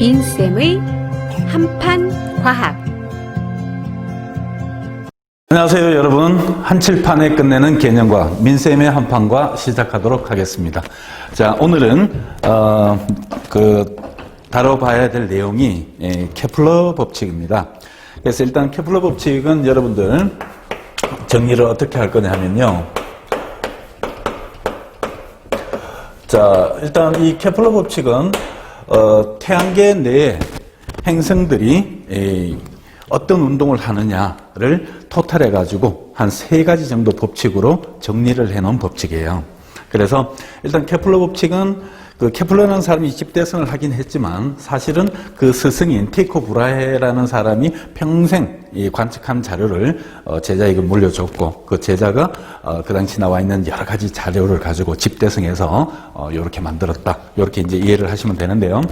인쌤의 한판 과학. 안녕하세요 여러분. 한칠판에 끝내는 개념과 민쌤의 한판과 시작하도록 하겠습니다. 자 오늘은 어, 그 다뤄봐야 될 내용이 예, 케플러 법칙입니다. 그래서 일단 케플러 법칙은 여러분들 정리를 어떻게 할 거냐 하면요. 자 일단 이 케플러 법칙은 어, 태양계 내에 행성들이 에, 어떤 운동을 하느냐를 토탈해 가지고 한 세 가지 정도 법칙으로 정리를 해 놓은 법칙이에요. 그래서 일단 케플러 법칙은 그 케플러라는 사람이 집대성을 하긴 했지만 사실은 그 스승인 티코 브라헤라는 사람이 평생 이 관측한 자료를 어, 제자에게 물려줬고 그 제자가 어, 그 당시 나와 있는 여러 가지 자료를 가지고 집대성해서 어, 이렇게 만들었다. 이렇게 이제 이해를 하시면 되는데요.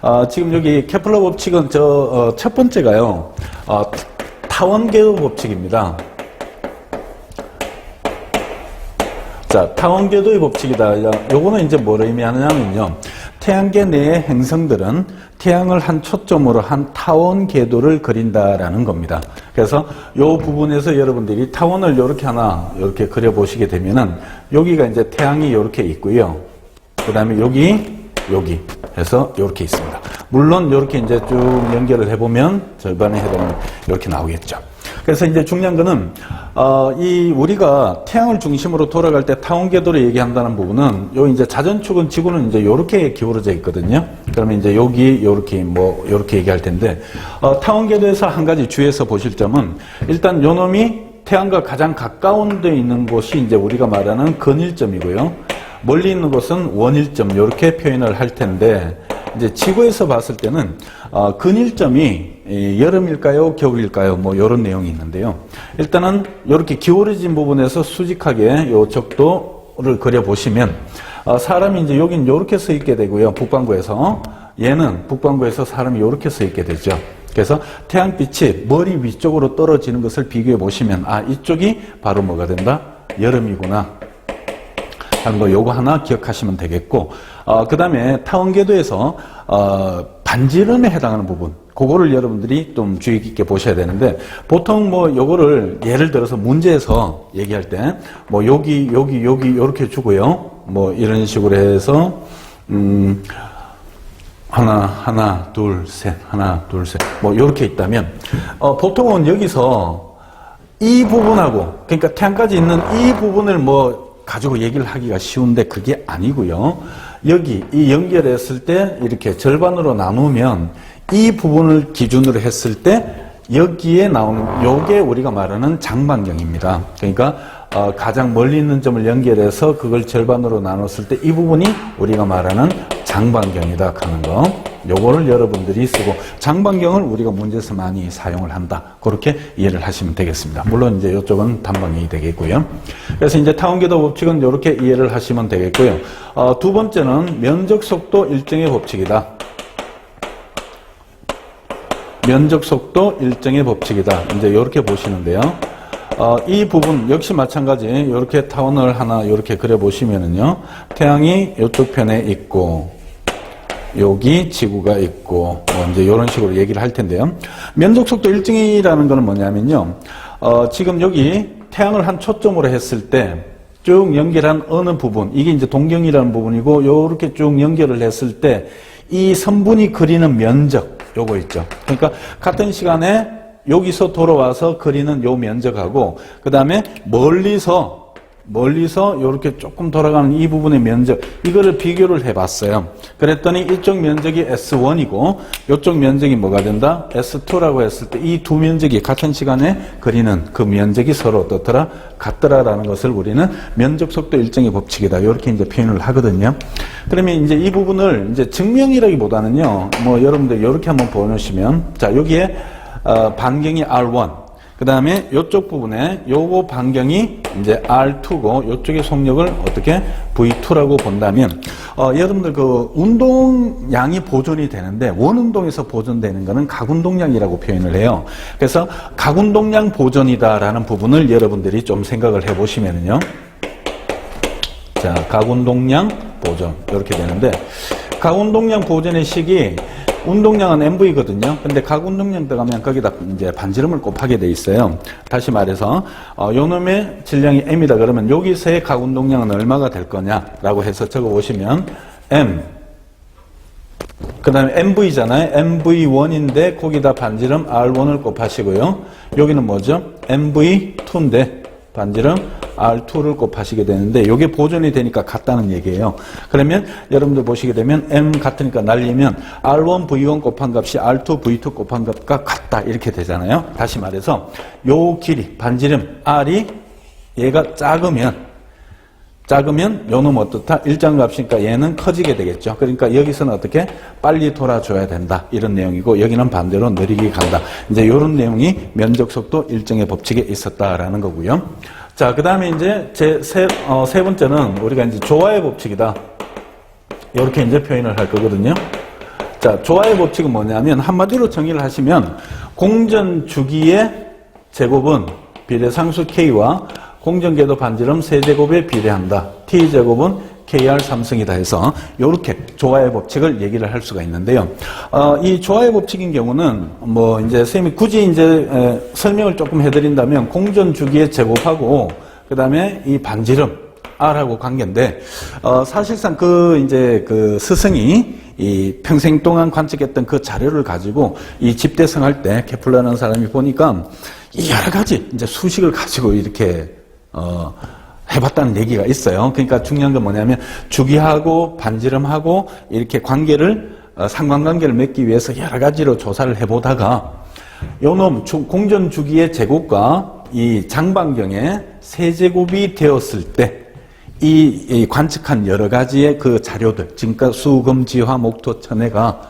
어, 지금 여기 케플러 법칙은 저 어, 첫 번째가요. 어, 타원계도 법칙입니다. 자, 타원궤도의 법칙이다. 야, 요거는 이제 뭐를 의미하느냐면요. 태양계 내의 행성들은 태양을 한 초점으로 한 타원 궤도를 그린다라는 겁니다. 그래서 요 부분에서 여러분들이 타원을 이렇게 하나 이렇게 그려 보시게 되면은 여기가 이제 태양이 이렇게 있고요. 그다음에 여기 여기 해서 이렇게 있습니다. 물론 이렇게 이제 쭉 연결을 해 보면 절반에 해당하는 이렇게 나오겠죠. 그래서 이제 중요한 거는 어, 이 우리가 태양을 중심으로 돌아갈 때 타원 궤도를 얘기한다는 부분은 요 이제 자전축은 지구는 이제 요렇게 기울어져 있거든요. 그러면 이제 여기 요렇게 뭐 요렇게 얘기할 텐데 어, 타원 궤도에서 한 가지 주의해서 보실 점은 일단 요 놈이 태양과 가장 가까운 데 있는 곳이 이제 우리가 말하는 근일점이고요. 멀리 있는 곳은 원일점 이렇게 표현을 할 텐데 이제 지구에서 봤을 때는 어, 근일점이 이 여름일까요, 겨울일까요, 뭐 이런 내용이 있는데요. 일단은 이렇게 기울어진 부분에서 수직하게 요 적도를 그려 보시면 어, 사람이 이제 여긴 이렇게 서 있게 되고요. 북반구에서 얘는 북반구에서 사람이 이렇게 서 있게 되죠. 그래서 태양빛이 머리 위쪽으로 떨어지는 것을 비교해 보시면 아 이쪽이 바로 뭐가 된다? 여름이구나. 하는 거 요거 하나 기억하시면 되겠고 어, 그 다음에 타원궤도에서 어, 반지름에 해당하는 부분 그거를 여러분들이 좀 주의 깊게 보셔야 되는데 보통 뭐 요거를 예를 들어서 문제에서 얘기할 때 뭐 여기 여기 여기 요렇게 주고요. 뭐 이런 식으로 해서 음 하나 하나 둘 셋 하나 둘 셋. 뭐 요렇게 있다면 어, 보통은 여기서 이 부분하고 그러니까 태양까지 있는 이 부분을 뭐 가지고 얘기를 하기가 쉬운데 그게 아니고요. 여기 이 연결했을 때 이렇게 절반으로 나누면 이 부분을 기준으로 했을 때 여기에 나오는 요게 우리가 말하는 장반경입니다. 그러니까 어, 가장 멀리 있는 점을 연결해서 그걸 절반으로 나눴을 때 이 부분이 우리가 말하는 장반경이다 하는 거. 요거를 여러분들이 쓰고 장반경을 우리가 문제에서 많이 사용을 한다. 그렇게 이해를 하시면 되겠습니다. 물론 이제 이쪽은 단방경이 되겠고요. 그래서 이제 타원궤도 법칙은 이렇게 이해를 하시면 되겠고요. 어, 두 번째는 면적 속도 일정의 법칙이다. 면적 속도 일정의 법칙이다. 이제 이렇게 보시는데요. 어, 이 부분 역시 마찬가지 이렇게 타원을 하나 이렇게 그려 보시면은요. 태양이 이쪽 편에 있고 여기 지구가 있고 뭐 이제 이런 식으로 얘기를 할 텐데요. 면적 속도 일정이라는 거는 뭐냐면요. 어, 지금 여기 태양을 한 초점으로 했을 때 쭉 연결한 어느 부분 이게 이제 동경이라는 부분이고 요렇게 쭉 연결을 했을 때 이 선분이 그리는 면적 요거 있죠. 그러니까 같은 시간에 여기서 돌아와서 그리는 요 면적하고 그 다음에 멀리서 멀리서 이렇게 조금 돌아가는 이 부분의 면적 이거를 비교를 해봤어요. 그랬더니 이쪽 면적이 S1이고 이쪽 면적이 뭐가 된다? S2라고 했을 때 이 두 면적이 같은 시간에 그리는 그 면적이 서로 어떻더라? 같더라라는 것을 우리는 면적 속도 일정의 법칙이다. 이렇게 이제 표현을 하거든요. 그러면 이제 이 부분을 이제 증명이라기보다는요. 뭐 여러분들 이렇게 한번 보시면 자 여기에 어, 반경이 R1 그 다음에 이쪽 부분에 요거 반경이 이제 R2고 요쪽의 속력을 어떻게 V2라고 본다면 어, 여러분들 그 운동량이 보존이 되는데 원운동에서 보존되는 거는 각운동량이라고 표현을 해요. 그래서 각운동량 보존이다라는 부분을 여러분들이 좀 생각을 해보시면요. 자, 각운동량 보존 이렇게 되는데 각 운동량 보존의 식이 운동량은 MV거든요. 근데 각 운동량 들어가면 거기다 이제 반지름을 곱하게 돼 있어요. 다시 말해서 어, 요 놈의 질량이 M이다 그러면 여기서의 각 운동량은 얼마가 될 거냐라고 해서 적어 보시면 M 그 다음에 MV잖아요. MV1인데 거기다 반지름 R1을 곱하시고요. 여기는 뭐죠? MV2인데 반지름 R2를 곱하시게 되는데 이게 보존이 되니까 같다는 얘기예요. 그러면 여러분들 보시게 되면 M 같으니까 날리면 R1 V1 곱한 값이 R2 V2 곱한 값과 같다 이렇게 되잖아요. 다시 말해서 요 길이 반지름 R이 얘가 작으면 작으면 요놈 어떻다? 일정값이니까 얘는 커지게 되겠죠. 그러니까 여기서는 어떻게 빨리 돌아줘야 된다. 이런 내용이고 여기는 반대로 느리게 간다. 이제 이런 내용이 면적 속도 일정의 법칙에 있었다라는 거고요. 자, 그 다음에 이제 제 세, 어, 세 번째는 우리가 이제 조화의 법칙이다. 이렇게 이제 표현을 할 거거든요. 자, 조화의 법칙은 뭐냐면 한마디로 정의를 하시면 공전 주기의 제곱은 비례상수 K와 공전궤도 반지름 세제곱에 비례한다. T제곱은 KR 삼성이다 해서 이렇게 조화의 법칙을 얘기를 할 수가 있는데요. 어, 이 조화의 법칙인 경우는 뭐 이제 선생님이 굳이 이제 에, 설명을 조금 해드린다면 공전 주기의 제곱하고 그 다음에 이 반지름 R하고 관계인데 어, 사실상 그 이제 그 스승이 이 평생 동안 관측했던 그 자료를 가지고 이 집대성 할 때 케플러라는 사람이 보니까 이 여러 가지 이제 수식을 가지고 이렇게 어, 해봤다는 얘기가 있어요. 그러니까 중요한 건 뭐냐면 주기하고 반지름하고 이렇게 관계를 어, 상관관계를 맺기 위해서 여러 가지로 조사를 해보다가 요놈 주- 공전 주기의 제곱과 이 장반경의 세제곱이 되었을 때 이, 이 관측한 여러 가지의 그 자료들, 지금까지 수금, 지화, 목토, 천해가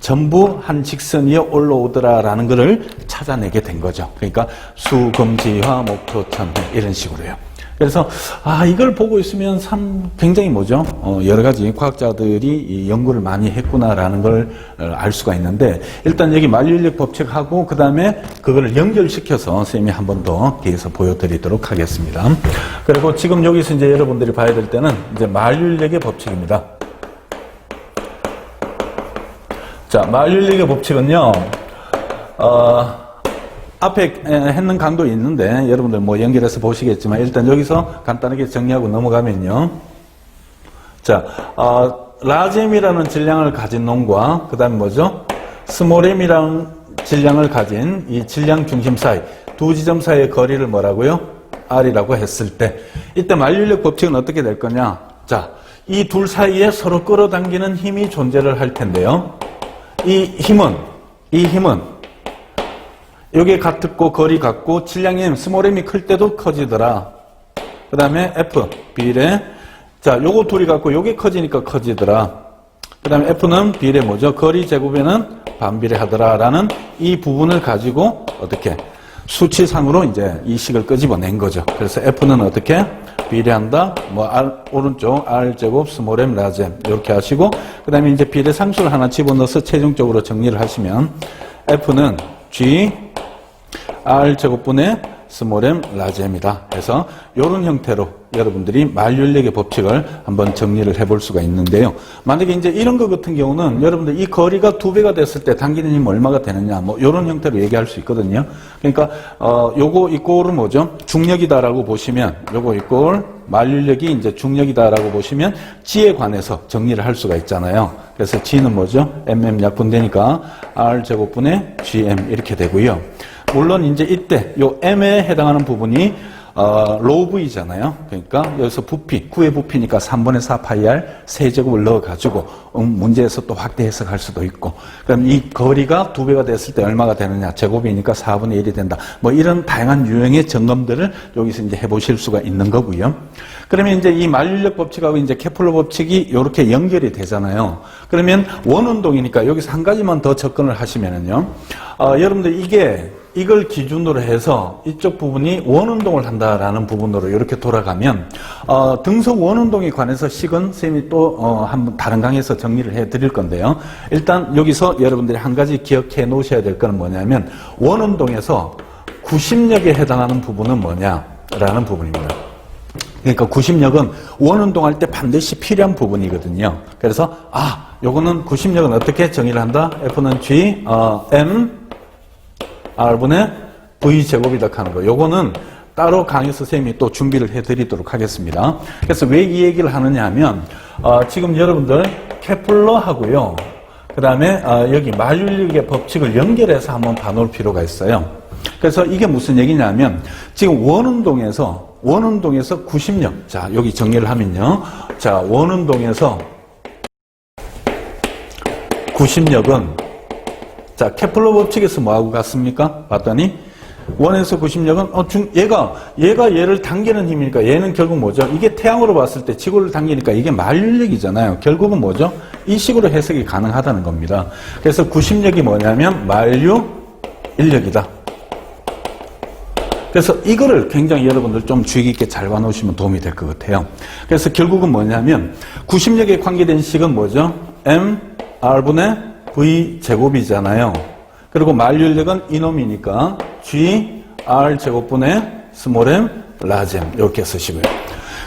전부 한 직선 위에 올라오더라라는 것을 찾아내게 된 거죠. 그러니까 수금, 지화, 목토, 천해 이런 식으로요. 그래서 아 이걸 보고 있으면 참 굉장히 뭐죠? 어, 여러 가지 과학자들이 이 연구를 많이 했구나라는 걸 어, 알 수가 있는데 일단 여기 만류인력 법칙하고 그 다음에 그거를 연결시켜서 선생님이 한 번 더 뒤에서 보여드리도록 하겠습니다. 그리고 지금 여기서 이제 여러분들이 봐야 될 때는 이제 만류인력의 법칙입니다. 자, 만류인력의 법칙은요. 어, 앞에 에, 했는 강도 있는데 여러분들 뭐 연결해서 보시겠지만 일단 여기서 간단하게 정리하고 넘어가면요. 자, 어, 라잼이라는 질량을 가진 놈과 그 다음 뭐죠? 스몰엠이라는 질량을 가진 이 질량 중심 사이 두 지점 사이의 거리를 뭐라고요? R이라고 했을 때 이때 만류인력 법칙은 어떻게 될 거냐? 자, 이 둘 사이에 서로 끌어당기는 힘이 존재를 할 텐데요. 이 힘은 이 힘은 여기 같고 거리 같고 질량이 스몰m이 클 때도 커지더라. 그 다음에 F 비례 자 요거 둘이 같고 요게 커지니까 커지더라. 그 다음에 F는 비례 뭐죠? 거리 제곱에는 반비례 하더라라는 이 부분을 가지고 어떻게 수치상으로 이제 이 식을 끄집어낸 거죠. 그래서 F는 어떻게 비례한다? 뭐 R, 오른쪽 R 제곱 스몰 m 라잼 이렇게 하시고 그 다음에 이제 비례 상수를 하나 집어넣어서 최종적으로 정리를 하시면 F는 G R 제곱분의 스몰 m 라지입니다. 그래서 이런 형태로 여러분들이 만류인력의 법칙을 한번 정리를 해볼 수가 있는데요. 만약에 이제 이런 것 같은 경우는 여러분들 이 거리가 두 배가 됐을 때 당기는 힘 얼마가 되느냐 뭐 이런 형태로 얘기할 수 있거든요. 그러니까 어 요거 이꼴은 뭐죠? 중력이다라고 보시면 요거 이꼴 만류인력이 이제 중력이다라고 보시면 G에 관해서 정리를 할 수가 있잖아요. 그래서 G는 뭐죠? MM 약분되니까 R 제곱분의 GM 이렇게 되고요. 물론 이제 이때 요 M에 해당하는 부분이 어, 로브이잖아요. 그러니까 여기서 부피, 구의 부피니까 3분의 4 파이 R 세제곱을 넣어가지고 음, 문제에서 또 확대 해석할 수도 있고 그럼 이 거리가 두 배가 됐을 때 얼마가 되느냐 제곱이니까 4분의 1이 된다. 뭐 이런 다양한 유형의 점검들을 여기서 이제 해보실 수가 있는 거고요. 그러면 이제 이 만류력 법칙하고 이제 케플러 법칙이 이렇게 연결이 되잖아요. 그러면 원운동이니까 여기서 한 가지만 더 접근을 하시면은요. 어, 여러분들 이게 이걸 기준으로 해서 이쪽 부분이 원운동을 한다라는 부분으로 이렇게 돌아가면 어, 등속 원운동에 관해서 식은 쌤이 또 어, 한번 다른 강의에서 정리를 해드릴 건데요. 일단 여기서 여러분들이 한 가지 기억해 놓으셔야 될 거는 뭐냐면 원운동에서 구심력에 해당하는 부분은 뭐냐라는 부분입니다. 그러니까 구심력은 원운동할 때 반드시 필요한 부분이거든요. 그래서 아 요거는 구심력은 어떻게 정의를 한다? F는 G, 어, M, R분의 V 제곱이다 하는 거. 요거는 따로 강의 선생님이 또 준비를 해드리도록 하겠습니다. 그래서 왜 이 얘기를 하느냐 하면, 어, 지금 여러분들 케플러하고요. 그 다음에 여기 만율력의 법칙을 연결해서 한번 봐놓을 필요가 있어요. 그래서 이게 무슨 얘기냐면, 지금 원운동에서, 원운동에서 구심력. 자, 여기 정리를 하면요. 자, 원운동에서 구심력은 자, 케플러 법칙에서 뭐하고 같습니까? 봤더니 원에서 구심력은 어, 중, 얘가 얘가 얘를 당기는 힘이니까 얘는 결국 뭐죠? 이게 태양으로 봤을 때 지구를 당기니까 이게 만율력이잖아요. 결국은 뭐죠? 이 식으로 해석이 가능하다는 겁니다. 그래서 구심력이 뭐냐면 만류 인력이다. 그래서 이거를 굉장히 여러분들 좀 주의 깊게 잘 봐놓으시면 도움이 될 것 같아요. 그래서 결국은 뭐냐면 구심력에 관계된 식은 뭐죠? m r분의 v 제곱이잖아요. 그리고 만류력은 이놈이니까 g r 제곱분의 스몰 m 라지 이렇게 쓰시고요.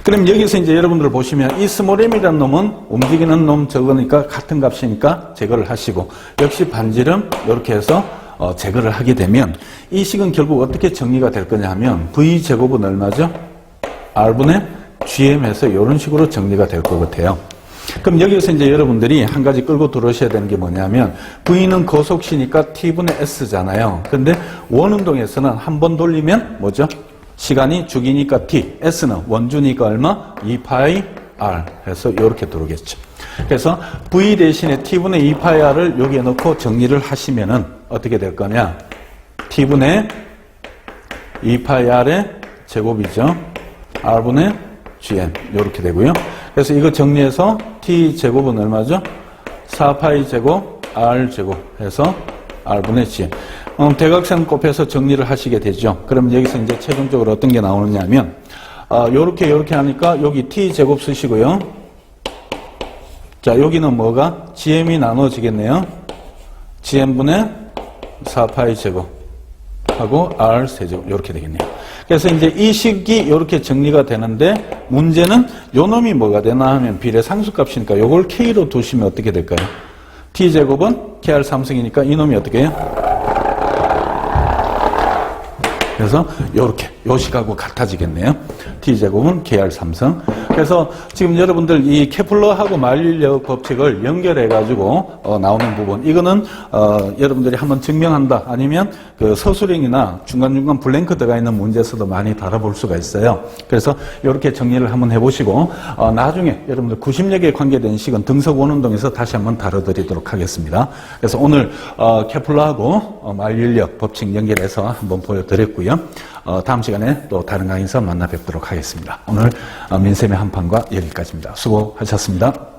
그럼 여기서 이제 여러분들 보시면 이 스몰 m이라는 놈은 움직이는 놈 적으니까 같은 값이니까 제거를 하시고 역시 반지름 이렇게 해서 어, 제거를 하게 되면 이 식은 결국 어떻게 정리가 될 거냐 하면 v 제곱은 얼마죠? r분의 gm 해서 이런 식으로 정리가 될 것 같아요. 그럼 여기서 이제 여러분들이 한 가지 끌고 들어오셔야 되는 게 뭐냐면 V는 거속시니까 T분의 S잖아요. 근데 원운동에서는 한 번 돌리면 뭐죠? 시간이 주기니까 T, S는 원주니까 얼마? 2파이 R 해서 이렇게 들어오겠죠. 그래서 V 대신에 T분의 2파이 R을 여기에 넣고 정리를 하시면은 어떻게 될 거냐? T분의 2파이 R의 제곱이죠. R분의 GN 이렇게 되고요. 그래서 이거 정리해서 t 제곱은 얼마죠? 4파이 제곱 r 제곱 해서 r분의 g. 음, 대각선 곱해서 정리를 하시게 되죠. 그럼 여기서 이제 최종적으로 어떤 게 나오느냐면 어, 요렇게 요렇게 하니까 여기 t 제곱 쓰시고요. 자 여기는 뭐가 gm이 나눠지겠네요. gm분의 4파이 제곱 하고 r 세제곱 이렇게 되겠네요. 그래서 이제 이 식이 이렇게 정리가 되는데 문제는 요 놈이 뭐가 되나 하면 비례 상수값이니까 요걸 k로 두시면 어떻게 될까요? t 제곱은 kr 3승이니까 이 놈이 어떻게 해요? 그래서 요렇게 요 식하고 같아지겠네요. t 제곱은 kr 3승. 그래서 지금 여러분들 이 케플러하고 만류력 법칙을 연결해 가지고 어, 나오는 부분 이거는 어, 여러분들이 한번 증명한다 아니면 그 서술형이나 중간중간 블랭크 들어가 있는 문제에서도 많이 다뤄볼 수가 있어요. 그래서 이렇게 정리를 한번 해보시고 어, 나중에 여러분들 구심력에 관계된 식은 등석 원운동에서 다시 한번 다뤄드리도록 하겠습니다. 그래서 오늘 어, 케플러하고 어, 만류력 법칙 연결해서 한번 보여드렸고요. 어, 다음 시간에 또 다른 강의에서 만나 뵙도록 하겠습니다. 오늘 어, 민쌤의 한판과 여기까지입니다. 수고하셨습니다.